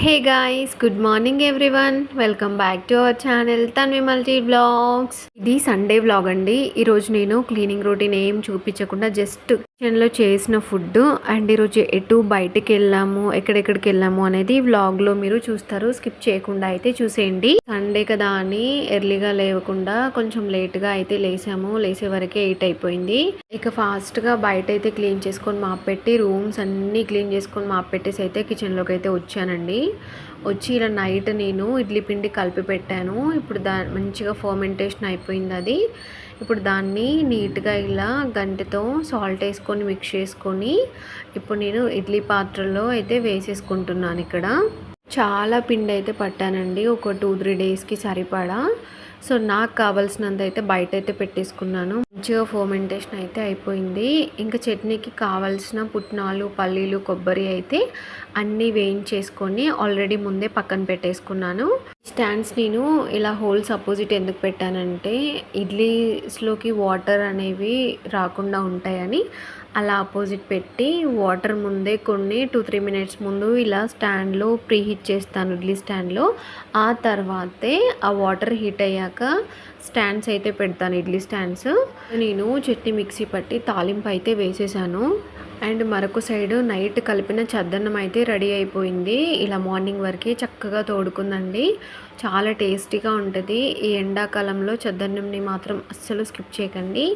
Hey guys good morning everyone. Welcome back to our channel Tanvi multi blogs. ఇది Sunday blog అండి. ఈరోజు నేను cleaning routine ఏం చూపించకుండా జస్ట్ కిచెన్లో చేసిన ఫుడ్ అండ్ ఈరోజు ఎటు బయటికి వెళ్ళాము ఎక్కడెక్కడికి వెళ్ళాము అనేది వ్లాగ్లో మీరు చూస్తారు. స్కిప్ చేయకుండా అయితే చూసేయండి. సండే కదా అని ఎర్లీగా లేవకుండా కొంచెం లేట్గా అయితే లేసాము. లేసే వరకే ఎయిట్ అయిపోయింది. ఇక ఫాస్ట్గా బయట అయితే క్లీన్ చేసుకొని మాపెట్టి రూమ్స్ అన్నీ క్లీన్ చేసుకొని మాపెట్టేసి అయితే కిచెన్లోకి అయితే వచ్చానండి. వచ్చి ఇలా నైట్ నేను ఇడ్లీ పిండి కలిపి పెట్టాను. ఇప్పుడు దా మంచిగా ఫర్మెంటేషన్ అయిపోయింది అది. ఇప్పుడు దాన్ని నీట్గా ఇలా గంటతో సాల్ట్ వేసుకొని మిక్స్ చేసుకొని ఇప్పుడు నేను ఇడ్లీ పాత్రలో అయితే వేసేసుకుంటున్నాను ఇక్కడ. చాలా పిండి అయితే పట్టానండి. ఒక టూ త్రీ డేస్కి సరిపడా. సో నాకు కావాల్సినంత అయితే బయట అయితే పెట్టేసుకున్నాను. మంచిగా ఫోమెంటేషన్ అయితే అయిపోయింది. ఇంకా చట్నీకి కావాల్సిన పుట్నాలు పల్లీలు కొబ్బరి అయితే అన్నీ వేయించేసుకొని ఆల్రెడీ ముందే పక్కన పెట్టేసుకున్నాను. స్టాండ్స్ నేను ఇలా హోల్స్ అపోజిట్ ఎందుకు పెట్టానంటే ఇడ్లీస్లోకి వాటర్ అనేవి రాకుండా ఉంటాయని అలా ఆపోజిట్ పెట్టి వాటర్ ముందే కొన్ని టూ త్రీ మినిట్స్ ముందు ఇలా స్టాండ్లో ప్రీ హీట్ చేస్తాను ఇడ్లీ స్టాండ్లో. ఆ తర్వాతే ఆ వాటర్ హీట్ అయ్యాక స్టాండ్స్ అయితే పెడతాను ఇడ్లీ స్టాండ్స్. నేను చట్నీ మిక్సీ పట్టి తాలింపు అయితే వేసేసాను. అండ్ మరొక సైడ్ నైట్ కలిపిన చద్దన్నం అయితే రెడీ అయిపోయింది. ఇలా మార్నింగ్ వరకే చక్కగా తోడుకుందండి. చాలా టేస్టీగా ఉంటుంది. ఈ ఎండాకాలంలో చద్దన్నంని మాత్రం అస్సలు స్కిప్ చేయకండి.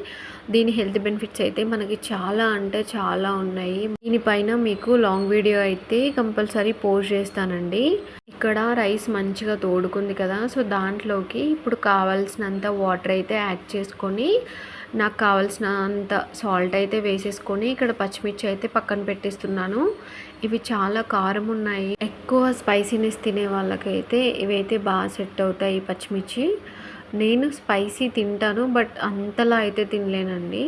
దీని హెల్త్ బెనిఫిట్స్ అయితే మనకి చాలా అంటే చాలా ఉన్నాయి. దీనిపైన మీకు లాంగ్ వీడియో అయితే కంపల్సరీ పోస్ట్ చేస్తానండి. ఇక్కడ రైస్ మంచిగా తోడుకుంది కదా సో దాంట్లోకి ఇప్పుడు కావాల్సినంత వాటర్ అయితే యాడ్ చేసుకొని నాకు కావాల్సినంత సాల్ట్ అయితే వేసేసుకొని ఇక్కడ పచ్చిమిర్చి అయితే పక్కన పెట్టేస్తున్నాను. ఇవి చాలా కారం ఉన్నాయి. ఎక్కువ స్పైసీనెస్ తినే వాళ్ళకైతే ఇవైతే బాగా సెట్ అవుతాయి పచ్చిమిర్చి. నేను స్పైసీ తింటాను బట్ అంతలా అయితే తినలేనండి.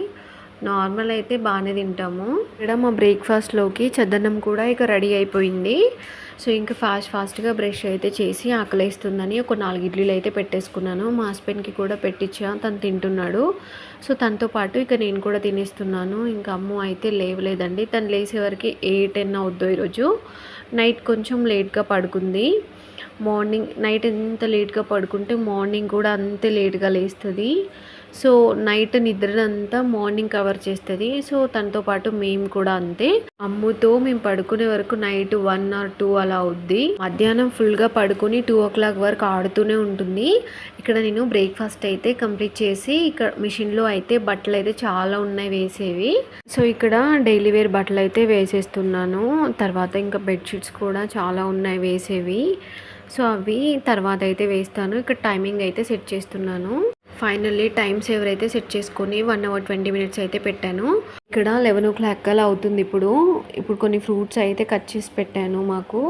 నార్మల్ అయితే బాగానే తింటాము. ఇక్కడ మా బ్రేక్ఫాస్ట్లోకి చద్దన్నం కూడా ఇక రెడీ అయిపోయింది. సో ఇంకా ఫాస్ట్ ఫాస్ట్గా బ్రష్ అయితే చేసి ఆకలేస్తుందని ఒక నాలుగు ఇడ్లీలు అయితే పెట్టేసుకున్నాను. మా హస్బెండ్కి కూడా పెట్టించా తను తింటున్నాడు. సో తనతో పాటు ఇక నేను కూడా తినేస్తున్నాను. ఇంకా అమ్మ అయితే లేవలేదండి. తను లేసేవరకు ఏ టెన్ అవుద్దో ఈరోజు. నైట్ కొంచెం లేట్గా పడుకుంది. మార్నింగ్ నైట్ ఎంత లేట్గా పడుకుంటే మార్నింగ్ కూడా అంతే లేట్గా లేస్తుంది. సో నైట్ నిద్రనంతా మార్నింగ్ కవర్ చేస్తుంది. సో తనతో పాటు మేము కూడా అంతే. అమ్ముతో మేము పడుకునే వరకు నైట్ వన్ ఆర్ టూ అలా అవుద్ది. మధ్యాహ్నం ఫుల్గా పడుకుని టూ ఓ క్లాక్ వరకు ఆడుతూనే ఉంటుంది. ఇక్కడ నేను బ్రేక్ఫాస్ట్ అయితే కంప్లీట్ చేసి ఇక్కడ మిషన్లో అయితే బట్టలు అయితే చాలా ఉన్నాయి వేసేవి. సో ఇక్కడ డైలీ వేర్ బట్టలు అయితే వేసేస్తున్నాను. తర్వాత ఇంకా బెడ్షీట్స్ కూడా చాలా ఉన్నాయి వేసేవి. సో అవి తర్వాత అయితే వేస్తాను. ఇక్కడ టైమింగ్ అయితే సెట్ చేస్తున్నాను. ఫైనల్లీ టైం సేవర్ అయితే సెట్ చేసుకొని వన్ అవర్ ట్వంటీ మినిట్స్ అయితే పెట్టాను. ఇక్కడ లెవెన్ ఓ క్లాక్ అలా అవుతుంది ఇప్పుడు. ఇప్పుడు కొన్ని ఫ్రూట్స్ అయితే కట్ చేసి పెట్టాను మాకు.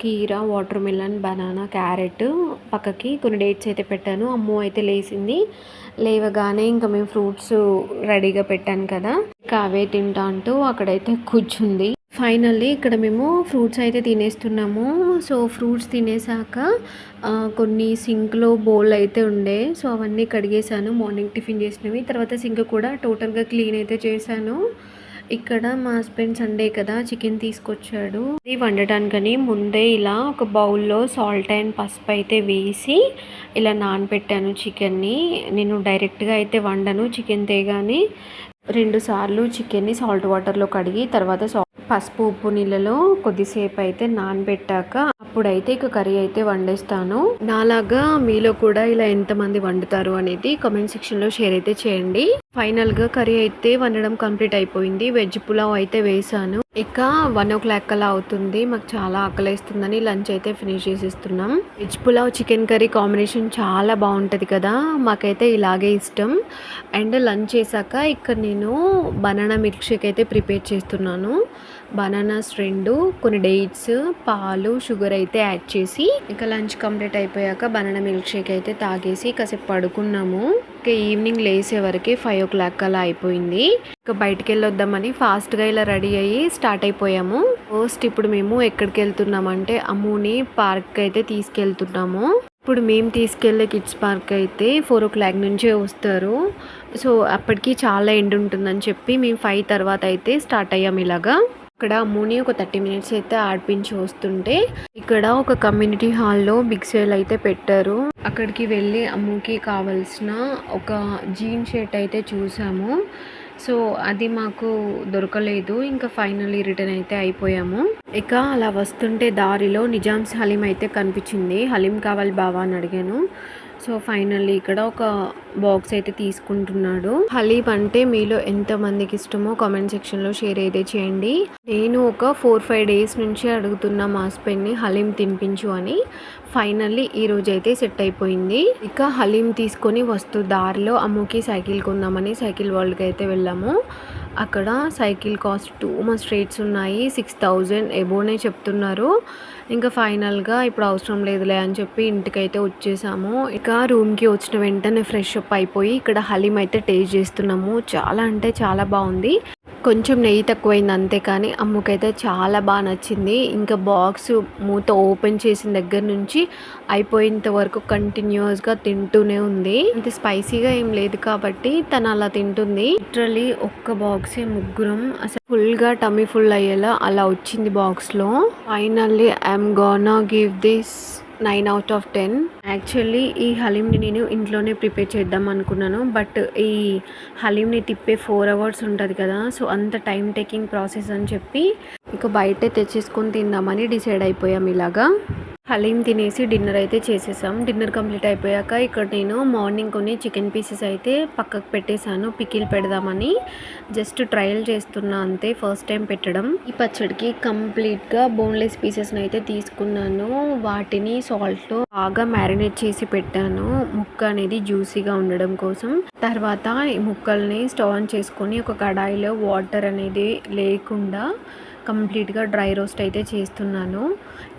కీరా వాటర్ మిలన్ బనానా క్యారెట్ పక్కకి కొన్ని డేట్స్ అయితే పెట్టాను. అమ్మో అయితే లేసింది లేవగానే ఇంకా మేము ఫ్రూట్స్ రెడీగా పెట్టాను కదా. ఇంకా అవే తింటా అంటూ అక్కడైతే కూర్చుంది. ఫైనల్లీ ఇక్కడ మేము ఫ్రూట్స్ అయితే తినేస్తున్నాము. సో ఫ్రూట్స్ తినేసాక కొన్ని సింక్లో బౌల్ అయితే ఉండే. సో అవన్నీ కడిగేసాను మార్నింగ్ టిఫిన్ చేసినవి. తర్వాత సింక్ కూడా టోటల్గా క్లీన్ అయితే చేశాను. ఇక్కడ మా హస్బెండ్ సండే కదా చికెన్ తీసుకొచ్చాడు. ఇది వండటానికని ముందే ఇలా ఒక బౌల్లో సాల్ట్ అండ్ పసుపు అయితే వేసి ఇలా నానబెట్టాను చికెన్ని. నేను డైరెక్ట్గా అయితే వండను చికెన్ తేగానే. రెండు సార్లు చికెన్ని సాల్ట్ వాటర్లో కడిగి తర్వాత పసుపు ఉప్పు నీళ్ళలో కొద్దిసేపు అయితే నానబెట్టాక అప్పుడైతే ఇక కర్రీ అయితే వండేస్తాను. నాలాగా మీలో కూడా ఇలా ఎంతమంది వండుతారు అనేది కామెంట్ సెక్షన్లో షేర్ అయితే చేయండి. ఫైనల్గా కర్రీ అయితే వండడం కంప్లీట్ అయిపోయింది. వెజ్ పులావ్ అయితే వేసాను. ఇక వన్ ఓ క్లాక్ అలా అవుతుంది. మాకు చాలా ఆకలిస్తుందని లంచ్ అయితే ఫినిష్ చేసేస్తున్నాం. Veg pulao chicken curry combination చాలా బాగుంటుంది కదా? మాకైతే ఇలాగే ఇష్టం. అండ్ లంచ్ చేశాక ఇక్కడ నేను బనానా మిల్క్ షేక్ అయితే ప్రిపేర్ చేస్తున్నాను. బనానాస్ రెండు కొన్ని డేట్స్ పాలు షుగర్ అయితే యాడ్ చేసి ఇక లంచ్ కంప్లీట్ అయిపోయాక బనానా మిల్క్ షేక్ అయితే తాగేసి కాసేపు పడుకున్నాము. ఇక ఈవినింగ్ లేసే వరకు ఫైవ్ ఓ క్లాక్ అలా అయిపోయింది. ఇంకా బయటికి వెళ్ళొద్దామని ఫాస్ట్గా ఇలా రెడీ అయ్యి స్టార్ట్ అయిపోయాము. ఫస్ట్ ఇప్పుడు మేము ఎక్కడికి వెళ్తున్నామంటే అమ్ముని పార్క్ అయితే తీసుకెళ్తున్నాము. ఇప్పుడు మేము తీసుకెళ్ళే కిడ్స్ పార్క్ అయితే ఫోర్ ఓ క్లాక్ నుంచే వస్తారు. సో అప్పటికి చాలా ఎండ్ ఉంటుందని చెప్పి మేము ఫైవ్ తర్వాత అయితే స్టార్ట్ అయ్యాము ఇలాగా. ఇక్కడ అమ్ముని ఒక థర్టీ మినిట్స్ అయితే ఆడిపించి వస్తుంటే ఇక్కడ ఒక కమ్యూనిటీ హాల్లో బిగ్ సేల్ అయితే పెట్టారు. అక్కడికి వెళ్ళి అమ్ముకి కావాల్సిన ఒక జీన్ షర్ట్ అయితే చూసాము. సో అది మాకు దొరకలేదు. ఇంకా ఫైనల్లీ రిటర్న్ అయితే అయిపోయాము. ఇక అలా వస్తుంటే దారిలో నిజామ్స్ హలీం అయితే కనిపించింది. హలీం కావాలి బావా అని అడిగాను. సో ఫైనల్లీ ఇక్కడ ఒక బాక్స్ అయితే తీసుకుంటున్నాడు. హలీబ్ అంటే మీలో ఎంత మందికి ఇష్టమో కామెంట్ సెక్షన్లో షేర్ అయితే చేయండి. నేను ఒక ఫోర్ ఫైవ్ డేస్ నుంచి అడుగుతున్న మా హస్బెండ్ని హలీం తినిపించు అని ఫైనల్లీ ఈ రోజు అయితే సెట్ అయిపోయింది. ఇక హలీం తీసుకొని వస్తూ దారిలో అమ్ముకి సైకిల్ కొందామని సైకిల్ వరల్డ్కి అయితే వెళ్ళాము. అక్కడ cycle cost too much rates ఉన్నాయి. సిక్స్ థౌజండ్ ఎబోనే చెప్తున్నారు. ఇంకా ఫైనల్గా ఇప్పుడు అవసరం లేదులే అని చెప్పి ఇంటికైతే వచ్చేసాము. ఇక రూమ్కి వచ్చిన వెంటనే ఫ్రెష్ అప్ అయిపోయి ఇక్కడ హలీం అయితే టేస్ట్ చేస్తున్నాము. చాలా అంటే చాలా బాగుంది. కొంచెం నెయ్యి తక్కువైంది అంతే కానీ అమ్మకైతే చాలా బాగా నచ్చింది. ఇంకా బాక్స్ మూత ఓపెన్ చేసిన దగ్గర నుంచి అయిపోయేంత వరకు కంటిన్యూస్గా తింటూనే ఉంది. అంత స్పైసీగా ఏం లేదు కాబట్టి తను అలా తింటుంది. లిటరలీ ఒక్క బాక్సే ముగ్గురం. అసలు ఫుల్గా టమీ ఫుల్ అయ్యేలా అలా వచ్చింది బాక్స్లో. Finally I'm gonna give this nine out of ten actually ఈ హలీంని నేను ఇంట్లోనే ప్రిపేర్ చేద్దాం అనుకున్నాను. బట్ ఈ హలీంని తిప్పే ఫోర్ అవర్స్ ఉంటుంది కదా సో అంత టైం టేకింగ్ ప్రాసెస్ అని చెప్పి ఇక బయటే తెచ్చేసుకొని తిందామని డిసైడ్ అయిపోయాం ఇలాగా. హలీం తినేసి డిన్నర్ అయితే చేసేసాం. డిన్నర్ కంప్లీట్ అయిపోయాక ఇక్కడ నేను మార్నింగ్ కొన్ని చికెన్ పీసెస్ అయితే పక్కకు పెట్టేశాను. పికిల్ పెడదామని. జస్ట్ ట్రయల్ చేస్తున్నా అంతే ఫస్ట్ టైం పెట్టడం. ఈ పచ్చడికి కంప్లీట్గా బోన్లెస్ పీసెస్ని అయితే తీసుకున్నాను. వాటిని సాల్ట్లో బాగా మ్యారినేట్ చేసి పెట్టాను. ముక్క అనేది జ్యూసీగా ఉండడం కోసం. తర్వాత ఈ ముక్కల్ని స్టవ్ ఆన్ చేసుకొని ఒక కడాయిలో వాటర్ అనేది లేకుండా కంప్లీట్గా డ్రై రోస్ట్ అయితే చేస్తున్నాను.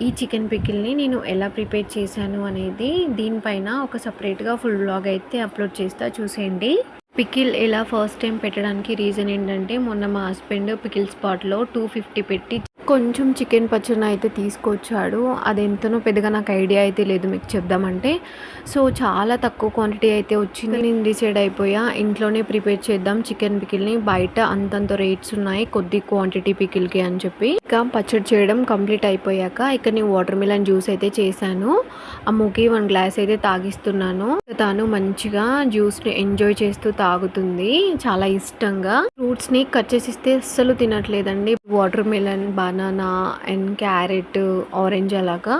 ఈ చికెన్ పికిల్ని నేను ఎలా ప్రిపేర్ చేశాను అనేది దీనిపైన ఒక సపరేట్గా ఫుల్ బ్లాగ్ అయితే అప్లోడ్ చేస్తా చూసేయండి. పికిల్ ఎలా ఫస్ట్ టైం పెట్టడానికి రీజన్ ఏంటంటే మొన్న మా హస్బెండ్ పికిల్ స్పాట్లో టూ ఫిఫ్టీ పెట్టి కొంచెం చికెన్ పచ్చడిని అయితే తీసుకొచ్చాడు. అది ఎంతనో పెద్దగా నాకు ఐడియా అయితే లేదు మీకు చెప్దామంటే. సో చాలా తక్కువ క్వాంటిటీ అయితే వచ్చింది. నేను డిసైడ్ అయిపోయా. ఇంట్లోనే ప్రిపేర్ చేద్దాం చికెన్ పికిల్ని. బయట అంతంత రేట్స్ ఉన్నాయి. కొద్ది క్వాంటిటీ పికిల్కి అని చెప్పి. ఇంకా పచ్చడి చేయడం కంప్లీట్ అయిపోయాక ఇక్కడ నేను వాటర్ మిలన్ జ్యూస్ అయితే చేశాను. అమ్మకి వన్ గ్లాస్ అయితే తాగిస్తున్నాను. తాను మంచిగా జ్యూస్ని ఎంజాయ్ చేస్తూ తాగుతుంది. చాలా ఇష్టంగా. ఫ్రూట్స్ని కట్ చేసి ఇస్తే అస్సలు తినట్లేదండి. Watermelon banana and carrot orange అలాగా.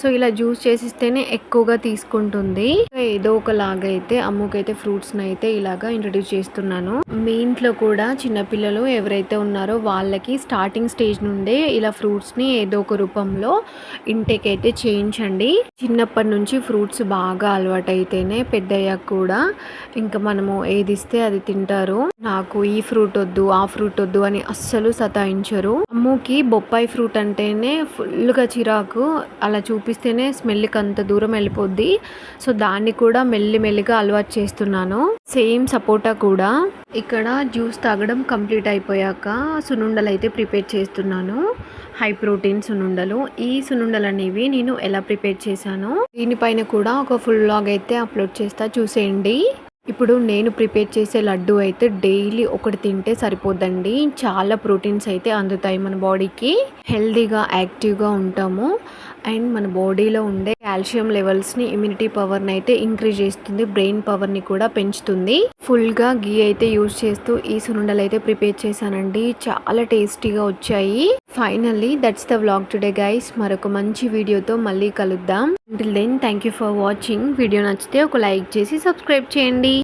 సో ఇలా జ్యూస్ చేసిస్తేనే ఎక్కువగా తీసుకుంటుంది. ఏదో ఒకలాగా అయితే అమ్ముకైతే ఫ్రూట్స్ని అయితే ఇలాగా ఇంట్రడ్యూస్ చేస్తున్నాను. మీ ఇంట్లో కూడా చిన్నపిల్లలు ఎవరైతే ఉన్నారో వాళ్ళకి స్టార్టింగ్ స్టేజ్ నుండే ఇలా ఫ్రూట్స్ని ఏదో ఒక రూపంలో ఇంటేక్ అయితే చేయించండి. చిన్నప్పటి నుంచి ఫ్రూట్స్ బాగా అలవాటైతేనే పెద్దయ్యాక కూడా ఇంకా మనము ఏది ఇస్తే అది తింటారు. నాకు ఈ ఫ్రూట్ వద్దు ఆ ఫ్రూట్ వద్దు అని అస్సలు సతాయించరు. అమ్ముకి బొప్పాయి ఫ్రూట్ అంటేనే ఫుల్గా చిరాకు. అలా చూపిస్తేనే స్మెల్కి అంత దూరం వెళ్ళిపోద్ది. సో దాన్ని కూడా మెల్లి మెల్లిగా అలవాటు చేస్తున్నాను. సేమ్ సపోటా కూడా. ఇక్కడ జ్యూస్ తాగడం కంప్లీట్ అయిపోయాక సునుండలు అయితే ప్రిపేర్ చేస్తున్నాను. హై ప్రోటీన్ సునుండలు ఈ సునుండలు అనేవి నేను ఎలా ప్రిపేర్ చేశాను? దీనిపైన కూడా ఒక ఫుల్ లాగ్ అయితే అప్లోడ్ చేస్తా చూసేయండి. ఇప్పుడు నేను ప్రిపేర్ చేసే లడ్డు అయితే డైలీ ఒకటి తింటే సరిపోద్దండి. చాలా ప్రోటీన్స్ అయితే అందుతాయి మన బాడీకి. హెల్దీగా యాక్టివ్గా ఉంటాము. అండ్ మన బాడీలో ఉండే కాల్షియం లెవెల్స్ని ఇమ్యూనిటీ పవర్ని అయితే ఇంక్రీజ్ చేస్తుంది బ్రెయిన్ పవర్ని కూడా పెంచుతుంది. ఫుల్గా గీ అయితే యూజ్ చేస్తూ ఈ సునుండలు అయితే ప్రిపేర్ చేశానండి. చాలా టేస్టీగా వచ్చాయి. Finally that's the vlog today guys మరొక మంచి వీడియోతో మళ్ళీ కలుద్దాం. Until then thank you for watching video నచ్చితే ఒక లైక్ చేసి సబ్స్క్రైబ్ చేయండి.